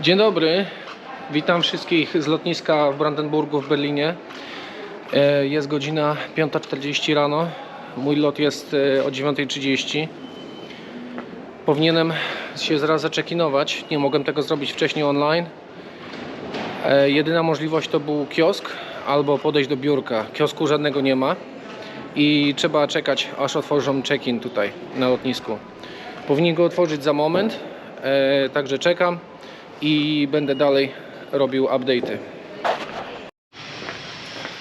Dzień dobry, witam wszystkich z lotniska w Brandenburgu w Berlinie. E, Jest godzina 5.40 rano. Mój lot jest e, o 9.30. Powinienem się zaraz zaczekinować. Nie mogłem tego zrobić wcześniej online. E, Jedyna możliwość to był kiosk albo podejść do biurka. Kiosku żadnego nie ma i trzeba czekać aż otworzą check-in tutaj na lotnisku. Powinien go otworzyć za moment, e, także czekam i będę dalej robił update'y.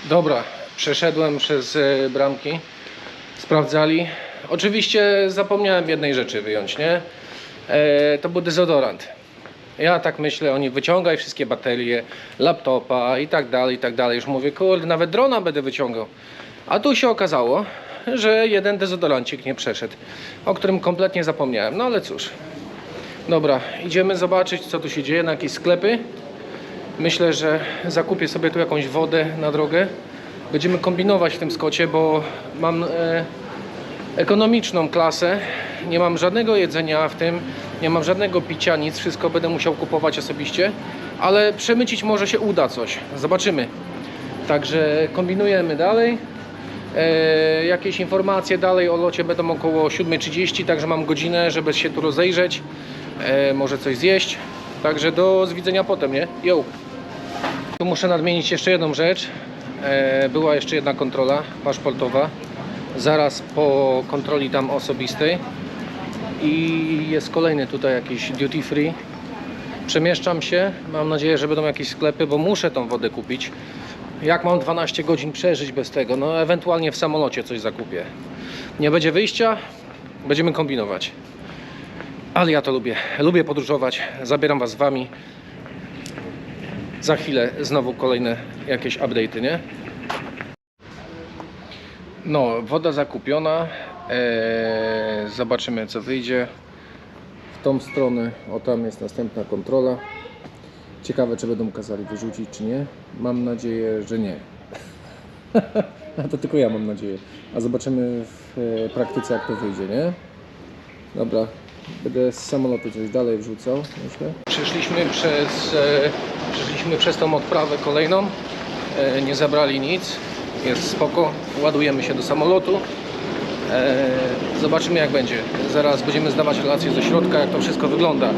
Dobra, przeszedłem przez e, bramki, sprawdzali. Oczywiście zapomniałem jednej rzeczy wyjąć, nie? E, to był dezodorant. Ja tak myślę, oni wyciągaj wszystkie baterie, laptopa i tak dalej, i tak dalej. Już mówię, kurde, nawet drona będę wyciągał. A tu się okazało, że jeden dezodorancik nie przeszedł, o którym kompletnie zapomniałem. No ale cóż. Dobra, idziemy zobaczyć, co tu się dzieje, na jakieś sklepy. Myślę, że zakupię sobie tu jakąś wodę na drogę. Będziemy kombinować w tym skocie, bo mam e, ekonomiczną klasę. Nie mam żadnego jedzenia w tym, nie mam żadnego picia, nic. Wszystko będę musiał kupować osobiście, ale przemycić może się uda coś. Zobaczymy. Także kombinujemy dalej. E, jakieś informacje dalej o locie będą około 7.30, także mam godzinę, żeby się tu rozejrzeć. E, może coś zjeść. Także do zwidzenia potem, nie? Yo! Tu muszę nadmienić jeszcze jedną rzecz. E, była jeszcze jedna kontrola paszportowa. Zaraz po kontroli tam osobistej. I jest kolejny tutaj jakiś duty free. Przemieszczam się. Mam nadzieję, że będą jakieś sklepy, bo muszę tą wodę kupić. Jak mam 12 godzin przeżyć bez tego? No ewentualnie w samolocie coś zakupię. Nie będzie wyjścia, będziemy kombinować. Ale ja to lubię. Lubię podróżować. Zabieram Was z Wami. Za chwilę znowu kolejne jakieś update'y, nie? No, woda zakupiona. Eee, zobaczymy co wyjdzie. W tą stronę, o tam jest następna kontrola. Ciekawe, czy będą kazali wyrzucić, czy nie. Mam nadzieję, że nie. A to tylko ja mam nadzieję. A zobaczymy w e, praktyce, jak to wyjdzie, nie? Dobra, będę z samolotu coś dalej wrzucał, myślę. Przeszliśmy przez, e, przeszliśmy przez tą odprawę kolejną. E, nie zabrali nic. Jest spoko. Ładujemy się do samolotu. E, zobaczymy jak będzie. Zaraz będziemy zdawać relacje ze środka, jak to wszystko wygląda. E,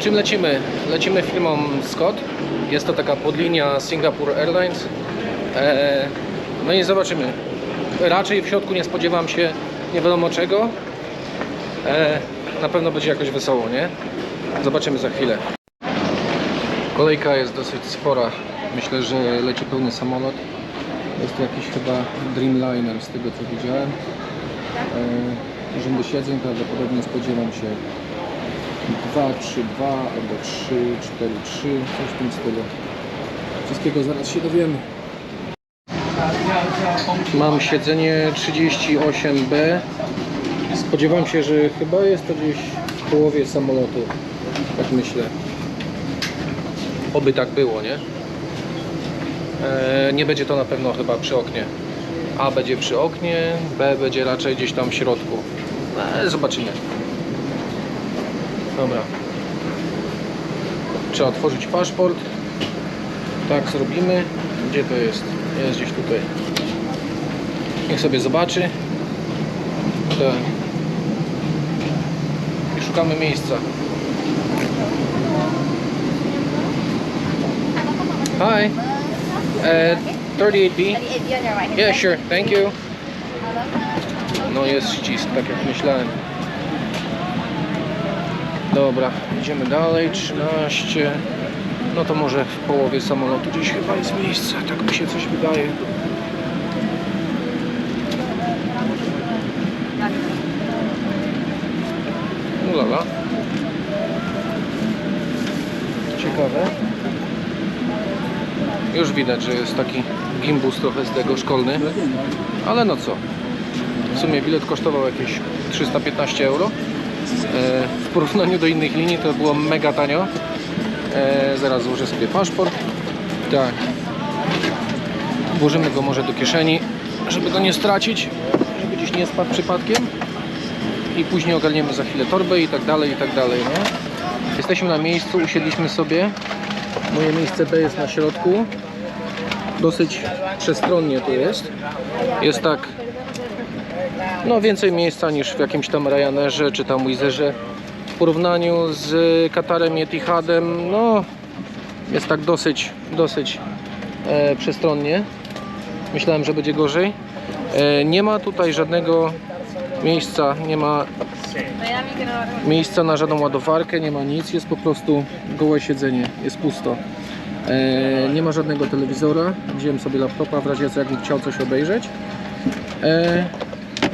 czym lecimy? Lecimy firmą Scott. Jest to taka podlinia Singapore Airlines. E, no i zobaczymy. Raczej w środku nie spodziewam się nie wiadomo czego. Na pewno będzie jakoś wesoło, nie? Zobaczymy za chwilę. Kolejka jest dosyć spora. Myślę, że leci pełny samolot. Jest to jakiś chyba Dreamliner z tego co widziałem. E, rzędy siedzeń prawdopodobnie spodziewam się 2, 3, 2 albo 3, 4, 3, coś w tym stylu. Wszystkiego zaraz się dowiemy. Mam siedzenie 38B. Spodziewam się, że chyba jest to gdzieś w połowie samolotu. Tak myślę. Oby tak było, nie? E, nie będzie to na pewno chyba przy oknie. A będzie przy oknie, B będzie raczej gdzieś tam w środku. E, zobaczymy. Dobra. Trzeba otworzyć paszport. Tak zrobimy. Gdzie to jest? Jest gdzieś tutaj. Niech sobie zobaczy. Tak. I szukamy miejsca. Hi. Uh, 38B. Yeah, sure. Thank you. No jest ścisk, tak jak myślałem. Dobra, idziemy dalej. 13. No to może w połowie samolotu gdzieś chyba jest miejsce. Tak mi się coś wydaje. Ulala. Ciekawe. Już widać, że jest taki gimbus trochę z tego szkolny. Ale no co. W sumie bilet kosztował jakieś 315 euro. E, w porównaniu do innych linii to było mega tanio. E, zaraz złożę sobie paszport. Tak. Włożymy go może do kieszeni. żeby go nie stracić, żeby gdzieś nie spadł przypadkiem. I później ogarniemy za chwilę torbę i tak dalej, i tak dalej, nie? Jesteśmy na miejscu, usiedliśmy sobie. Moje miejsce B jest na środku. Dosyć przestronnie tu jest. Jest tak, no więcej miejsca niż w jakimś tam Ryanerze czy tam Wizerze. W porównaniu z Katarem Etihadem, no jest tak dosyć, dosyć e, przestronnie. Myślałem, że będzie gorzej. E, nie ma tutaj żadnego miejsca, nie ma miejsca na żadną ładowarkę, nie ma nic, jest po prostu gołe siedzenie, jest pusto. E, nie ma żadnego telewizora, wziąłem sobie laptopa w razie jakbym chciał coś obejrzeć. E,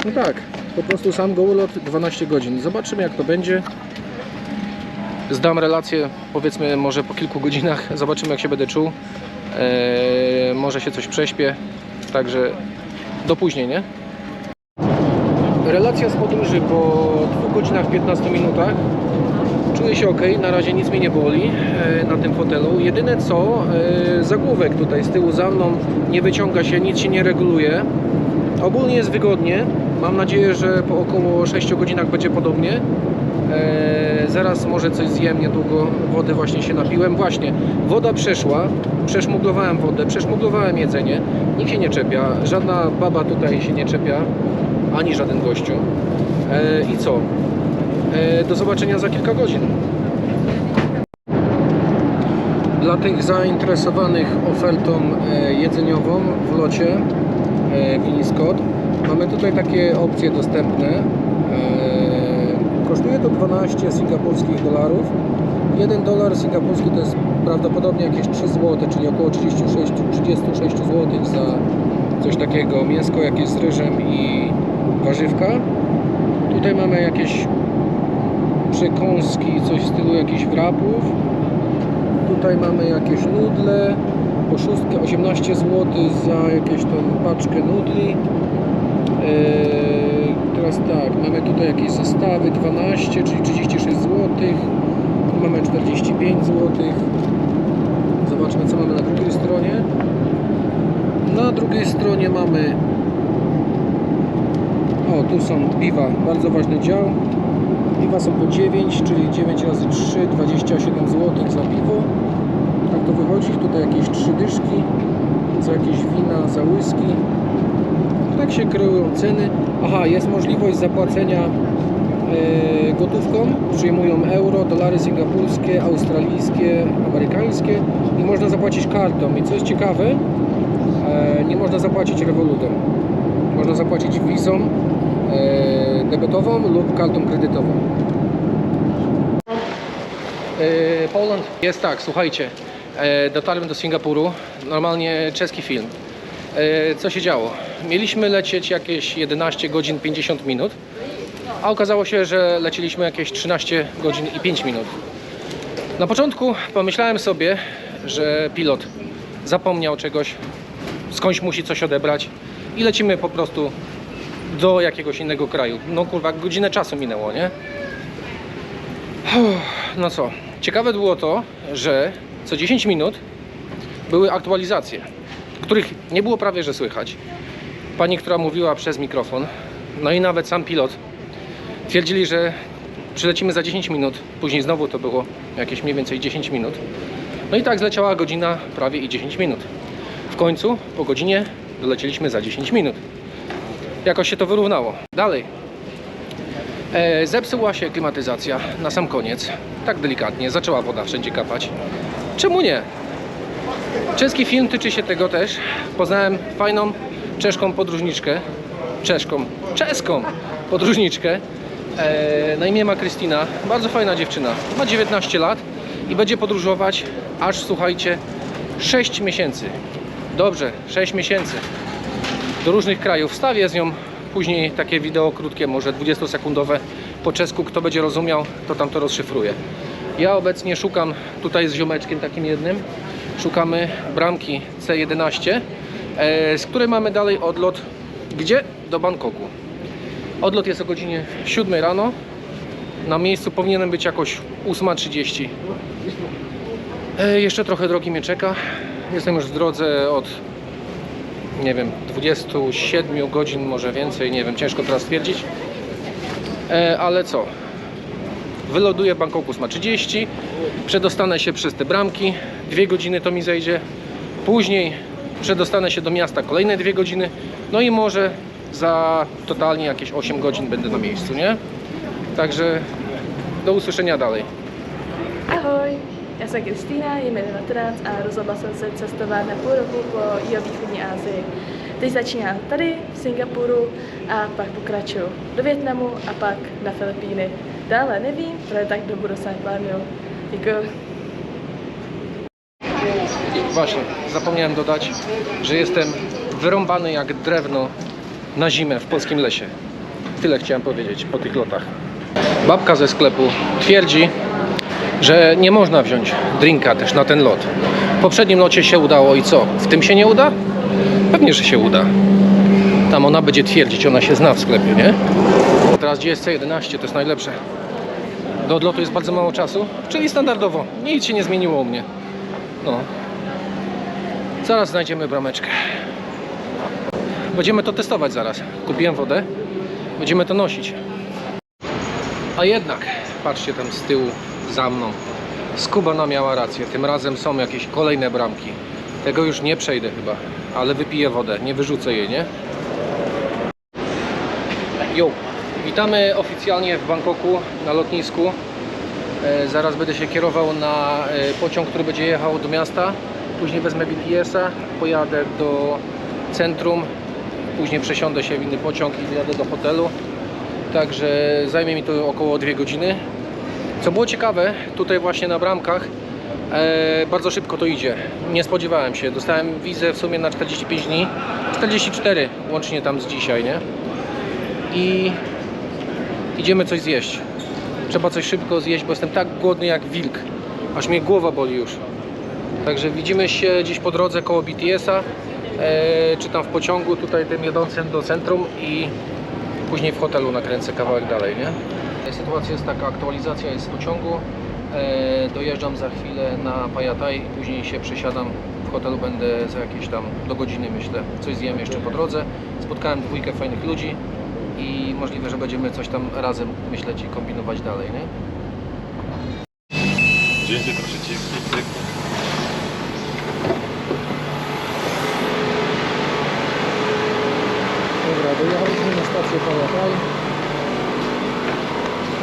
no tak, po prostu sam gołolot 12 godzin. Zobaczymy jak to będzie. Zdam relację, powiedzmy może po kilku godzinach, zobaczymy jak się będę czuł. E, może się coś prześpię, także do później, nie? Relacja z podróży po 2 godzinach 15 minutach. Czuję się ok, na razie nic mnie nie boli e, na tym fotelu. Jedyne co, e, zagłówek tutaj z tyłu za mną nie wyciąga się, nic się nie reguluje. Ogólnie jest wygodnie. Mam nadzieję, że po około 6 godzinach będzie podobnie. E, zaraz może coś zjem niedługo. Wody właśnie się napiłem. Właśnie, woda przeszła. Przeszmuglowałem wodę, przeszmuglowałem jedzenie. Nikt się nie czepia. Żadna baba tutaj się nie czepia. Ani żaden gościu. E, I co? E, do zobaczenia za kilka godzin. Dla tych zainteresowanych ofertą e, jedzeniową w locie Mini Scott mamy tutaj takie opcje dostępne. Kosztuje to 12 singapurskich dolarów. 1 dolar singapurski to jest prawdopodobnie jakieś 3 zł, czyli około 36, 36 zł za coś takiego. Mięsko jakieś z ryżem i warzywka. Tutaj mamy jakieś przekąski, coś w stylu jakichś wrapów. Tutaj mamy jakieś nudle, po szóstkę 18 zł za jakieś tą paczkę nudli. Eee, teraz tak, mamy tutaj jakieś zestawy 12, czyli 36 zł. Tu mamy 45 zł. Zobaczmy co mamy na drugiej stronie. Na drugiej stronie mamy o, tu są piwa, bardzo ważny dział. Piwa są po 9, czyli 9 razy 3, 27 zł za piwo. Tak to wychodzi. Tutaj jakieś 3 dyszki za jakieś wina, za whisky. Tak się kreują ceny. Aha, jest możliwość zapłacenia e, gotówką. Przyjmują euro, dolary singapurskie, australijskie, amerykańskie i można zapłacić kartą. I co jest ciekawe, e, nie można zapłacić rewolutem. Można zapłacić wizą debetową lub kartą kredytową. E, Poland jest tak, słuchajcie, e, dotarłem do Singapuru, normalnie czeski film. E, Co się działo? Mieliśmy lecieć jakieś 11 godzin 50 minut, a okazało się, że leciliśmy jakieś 13 godzin i 5 minut. Na początku pomyślałem sobie, że pilot zapomniał czegoś, skądś musi coś odebrać i lecimy po prostu do jakiegoś innego kraju. No kurwa, godzinę czasu minęło, nie? No co, ciekawe było to, że co 10 minut były aktualizacje, których nie było prawie że słychać. Pani, która mówiła przez mikrofon, no i nawet sam pilot twierdzili, że przylecimy za 10 minut, później znowu to było jakieś mniej więcej 10 minut. No i tak zleciała godzina prawie i 10 minut. W końcu po godzinie dolecieliśmy za 10 minut. Jakoś się to wyrównało. Dalej. E, zepsuła się klimatyzacja na sam koniec. Tak delikatnie. Zaczęła woda wszędzie kapać. Czemu nie? Czeski film tyczy się tego też. Poznałem fajną czeszką podróżniczkę. Czeszką. Czeską podróżniczkę. E, na imię ma Krystyna. Bardzo fajna dziewczyna. Ma 19 lat i będzie podróżować aż, słuchajcie, 6 miesięcy. Dobrze, 6 miesięcy do różnych krajów. Wstawię z nią później takie wideo krótkie, może 20-sekundowe po czesku. Kto będzie rozumiał, to tam to rozszyfruje. Ja obecnie szukam tutaj z ziomeczkiem takim jednym. Szukamy bramki C11, e, z której mamy dalej odlot. Gdzie? Do Bangkoku. Odlot jest o godzinie 7 rano. Na miejscu powinienem być jakoś 8.30. E, jeszcze trochę drogi mnie czeka. Jestem już w drodze od nie wiem, 27 godzin, może więcej, nie wiem, ciężko teraz stwierdzić. E, ale co? Wyląduję w Bangkoku ma 30, przedostanę się przez te bramki, dwie godziny to mi zejdzie. Później przedostanę się do miasta kolejne dwie godziny, no i może za totalnie jakieś 8 godzin będę na miejscu, nie? Także do usłyszenia dalej. Jsem Kristýna, je 19 a rozhodla jsem se cestovat na půl roku po jihovýchodní Asii. Teď začínám tady v Singapuru a pak pokračuju do Větnamu a pak na Filipíny. Dále nevím, protože tak do budoucna neplánuju. Děkuji. Właśnie, zapomniałem dodać, że jestem wyrąbany jak drewno na zimę w polskim lesie. Tyle chciałem powiedzieć po tych lotach. Babka ze sklepu twierdzi, że nie można wziąć drinka też na ten lot. W poprzednim locie się udało i co? W tym się nie uda? Pewnie, że się uda. Tam ona będzie twierdzić, ona się zna w sklepie, nie? Teraz GSC 11 to jest najlepsze. Do odlotu jest bardzo mało czasu, czyli standardowo. Nic się nie zmieniło u mnie. No. Zaraz znajdziemy brameczkę. Będziemy to testować zaraz. Kupiłem wodę. Będziemy to nosić. A jednak, patrzcie tam z tyłu za mną. Skubana miała rację. Tym razem są jakieś kolejne bramki. Tego już nie przejdę chyba, ale wypiję wodę. Nie wyrzucę jej, nie? Jo, witamy oficjalnie w Bangkoku na lotnisku. E, Zaraz będę się kierował na e, pociąg, który będzie jechał do miasta. Później wezmę BTS-a, pojadę do centrum. Później przesiądę się w inny pociąg i jadę do hotelu. Także zajmie mi to około 2 godziny. Co było ciekawe, tutaj właśnie na bramkach e, bardzo szybko to idzie. Nie spodziewałem się. Dostałem wizę w sumie na 45 dni. 44 łącznie tam z dzisiaj, nie? I idziemy coś zjeść. Trzeba coś szybko zjeść, bo jestem tak głodny jak wilk. Aż mnie głowa boli już. Także widzimy się gdzieś po drodze koło BTS-a, e, czy tam w pociągu tutaj tym jadącym do centrum i później w hotelu nakręcę kawałek dalej, nie? Sytuacja jest taka, aktualizacja jest z pociągu. E, dojeżdżam za chwilę na Pajataj, później się przesiadam. W hotelu będę za jakieś tam do godziny myślę. Coś zjem jeszcze po drodze. Spotkałem dwójkę fajnych ludzi i możliwe, że będziemy coś tam razem myśleć i kombinować dalej, nie? Wzięcie to przyciski,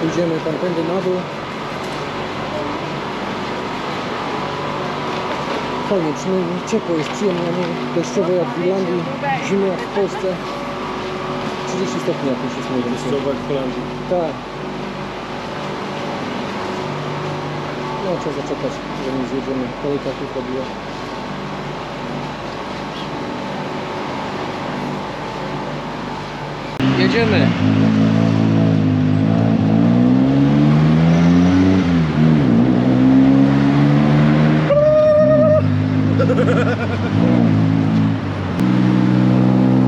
Pójdziemy tamtędy na dół. Fajnie, przynajmniej ciepło jest przyjemnie, nie deszczowo jak w Irlandii, zimno jak w Polsce. 30 stopni jakieś jest mniej więcej. Słowak w Holandii. Tak. No trzeba zaczekać, zanim zjedziemy. Kolejka tylko była. Jedziemy.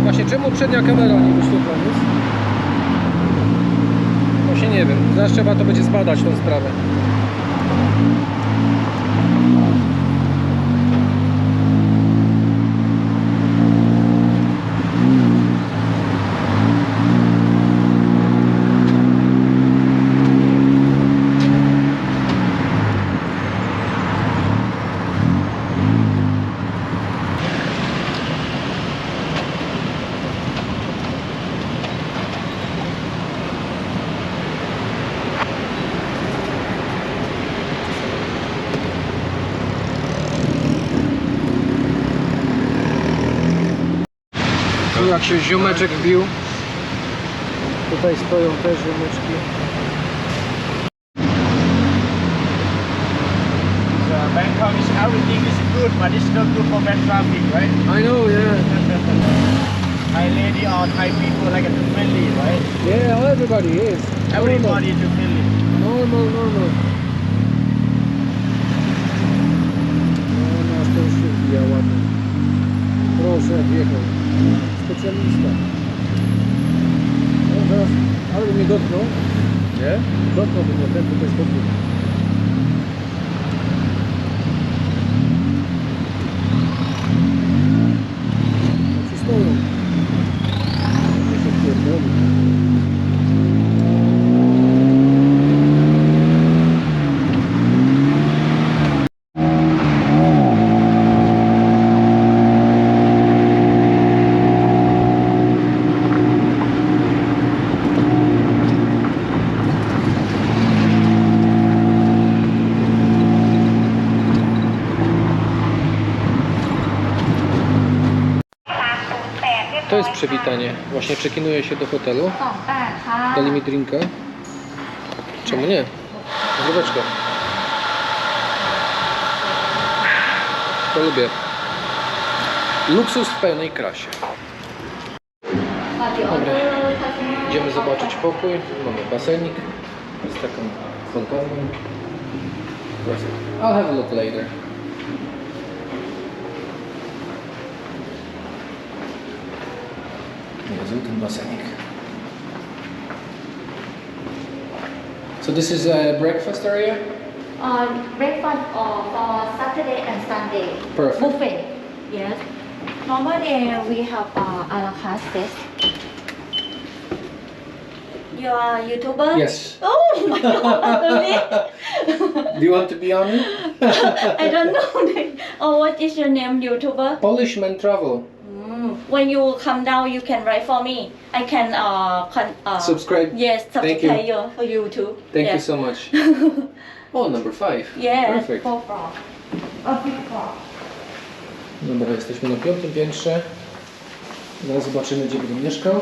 Właśnie kamera nie? Właśnie nie wiem. Zaraz trzeba to będzie zbadać tą sprawę. Tu jak się ziomeczek wbił. Tutaj stoją też ziomeczki. So Bangkok is everything is good, but it's not good for bad traffic, right? I know, yeah. Thai lady or Thai people like to friendly, right? Yeah, everybody is. Everybody to friendly. Normal, normal. No, nasz to już się wbija ładnie. Proszę, jak wjechał. Specjalista. No teraz, ale mnie dotknął. Nie? Dotknąłby mnie, ten tutaj stopniu. To jest przywitanie. Właśnie przekinuje się do hotelu. Dali mi drinka. Czemu nie? Zdróweczko. To lubię. Luksus w pełnej krasie. Dobra. Idziemy zobaczyć pokój. Mamy basenik z taką fontanną. I'll have a look later. Jezu, ten basenik. So this is a breakfast area? Uh, breakfast uh, for Saturday and Sunday. Perfect. Buffet. Yes. Normal day we have uh, a la carte set. You are a YouTuber? Yes. Oh my god, really? Do you want to be on it? I don't know. oh, what is your name, YouTuber? Polishman Travel. When you come down, you can write for me. I can uh, con- uh Subscribe. Yes, Thank subscribe you. you for YouTube. Thank you so much. Oh, number five. Yes, Perfect. four floor. A big floor. Dobra, jesteśmy na piątym piętrze. Zaraz zobaczymy, gdzie będę mieszkał.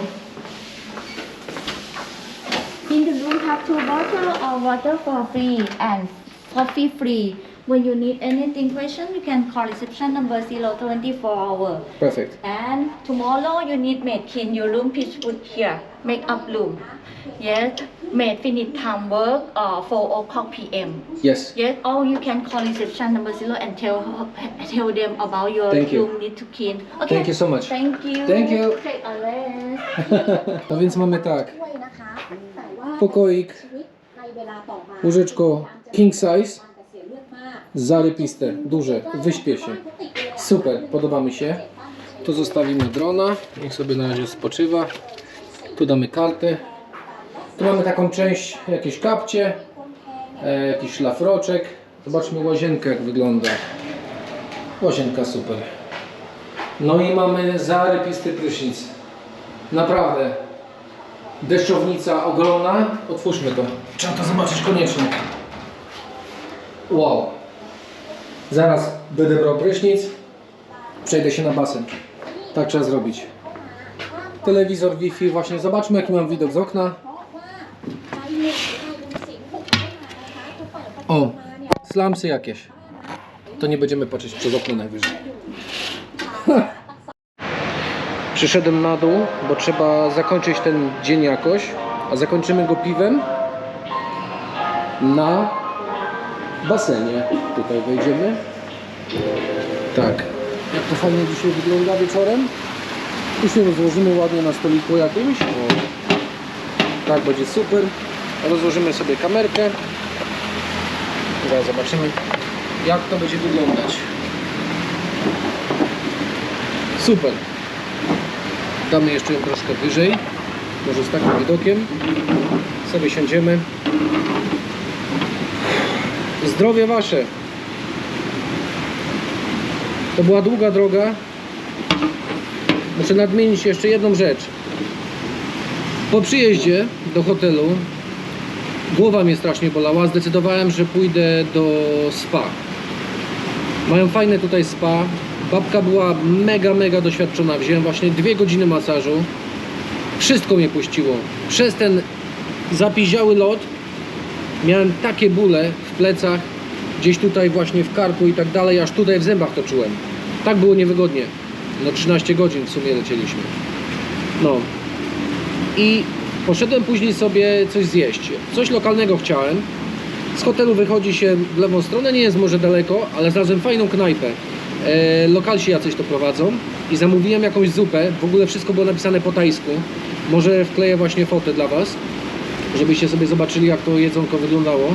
In the room have two bottles of water for free and coffee free. When you need anything question, you can call reception number 024 hour. Perfect. And tomorrow you need maid clean your room, please put here. Make up room. Yes, maid finish time work uh, 4 o'clock p.m. Yes. Yes, or you can call reception number zero and tell her- tell them about your Thank you. room need to clean. Okay. Thank you so much. Thank you. Thank you. Take a rest. No więc mamy tak. ด้วยนะคะแต่ว่า Pokoik, ชีวิตในเวลาต่อมา łóżeczko king size, zarypiste, duże, wyśpię się. Super, podoba mi się. Tu zostawimy drona, niech sobie na razie spoczywa. Tu damy kartę. Tu mamy taką część, jakieś kapcie, e, jakiś szlafroczek. Zobaczmy łazienkę jak wygląda. Łazienka super. No i mamy zarypisty prysznic. Naprawdę. Deszczownica ogromna. Otwórzmy to. Trzeba to zobaczyć koniecznie. Wow. Zaraz będę brał prysznic, przejdę się na basen. Tak trzeba zrobić. Telewizor Wi-Fi właśnie. Zobaczmy jaki mam widok z okna. O, slamsy jakieś. To nie będziemy patrzeć przez okno najwyżej. Przyszedłem na dół, bo trzeba zakończyć ten dzień jakoś, a zakończymy go piwem na basenie. Tutaj wejdziemy. Tak. Jak to fajnie dzisiaj wygląda wieczorem. Tu się rozłożymy ładnie na stoliku jakimś. O. Tak, będzie super. Rozłożymy sobie kamerkę. Zobaczymy, jak to będzie wyglądać. Super. Damy jeszcze ją troszkę wyżej. Może z takim widokiem. Sobie siądziemy. Zdrowie wasze. To była długa droga. Muszę nadmienić jeszcze jedną rzecz. Po przyjeździe do hotelu Głowa mnie strasznie bolała. Zdecydowałem, że pójdę do spa. Mają fajne tutaj spa. Babka była mega, mega doświadczona. Wziąłem właśnie dwie godziny masażu. Wszystko mnie puściło. Przez ten zapiziały lot miałem takie bóle plecach, gdzieś tutaj właśnie w karku i tak dalej, aż tutaj w zębach to czułem. Tak było niewygodnie. No 13 godzin w sumie lecieliśmy. No, i poszedłem później sobie coś zjeść. Coś lokalnego chciałem. Z hotelu wychodzi się w lewą stronę, nie jest może daleko, ale znalazłem fajną knajpę. E, lokalsi jacyś to prowadzą i zamówiłem jakąś zupę. W ogóle wszystko było napisane po tajsku. Może wkleję właśnie fotę dla Was, żebyście sobie zobaczyli jak to jedzonko wyglądało.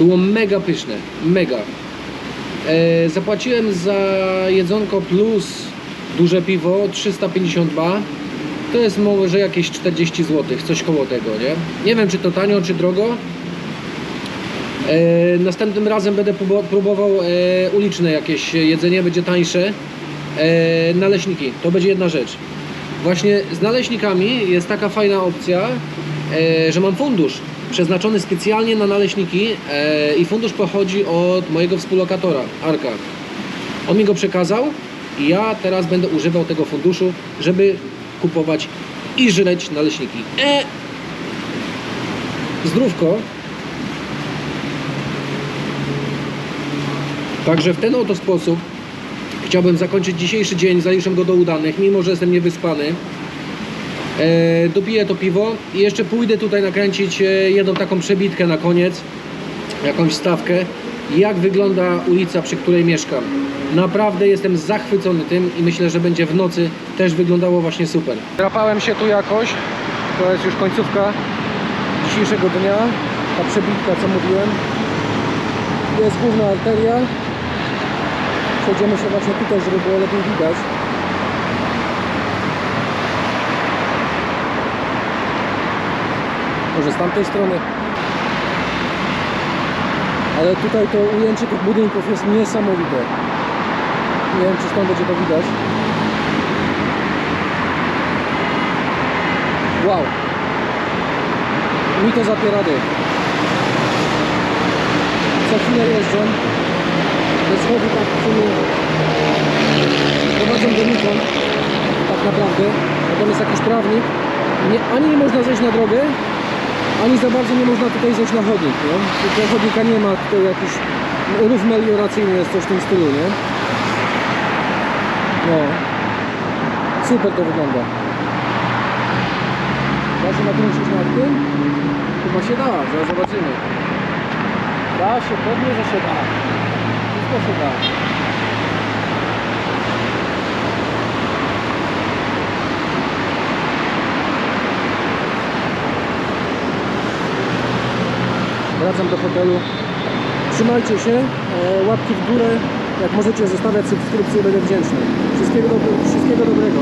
Było mega pyszne, mega. E, zapłaciłem za jedzonko plus duże piwo 350 ba. To jest może jakieś 40 zł, coś koło tego, nie? Nie wiem czy to tanio, czy drogo. E, następnym razem będę próbo- próbował e, uliczne jakieś jedzenie, będzie tańsze. E, naleśniki, to będzie jedna rzecz. Właśnie z naleśnikami jest taka fajna opcja, e, że mam fundusz przeznaczony specjalnie na naleśniki e, i fundusz pochodzi od mojego współlokatora, Arka. On mi go przekazał i ja teraz będę używał tego funduszu, żeby kupować i żreć naleśniki. E! Zdrówko. Także w ten oto sposób chciałbym zakończyć dzisiejszy dzień, zaliczę go do udanych, mimo że jestem niewyspany. E, dopiję to piwo i jeszcze pójdę tutaj nakręcić e, jedną taką przebitkę na koniec, jakąś stawkę, jak wygląda ulica, przy której mieszkam. Naprawdę jestem zachwycony tym i myślę, że będzie w nocy też wyglądało właśnie super. Drapałem się tu jakoś, to jest już końcówka dzisiejszego dnia, ta przebitka co mówiłem. Jest główna arteria, przejdziemy się właśnie tutaj, żeby było lepiej widać. Może z tamtej strony. Ale tutaj to ujęcie tych budynków jest niesamowite. Nie wiem, czy stąd będzie to widać. Wow. Mi to zapiera dych. Co chwilę jeżdżę. Te schody tak w sumie prowadzą donikąd. Tak naprawdę. Jest jakiś trawnik. Nie, ani nie można zejść na drogę, ani za bardzo nie można tutaj zejść na chodnik, nie? Tutaj chodnika nie ma, tutaj jakiś rów melioracyjny jest coś w tym stylu, nie? No. Super to wygląda. Da się nakręcić nad tym? Chyba się da, zaraz zobaczymy. Da się, pewnie, że się da. Wszystko się da. Wracam do hotelu. Trzymajcie się, e, łapki w górę. Jak możecie zostawiać subskrypcję, będę wdzięczny. Wszystkiego, dobre, wszystkiego dobrego.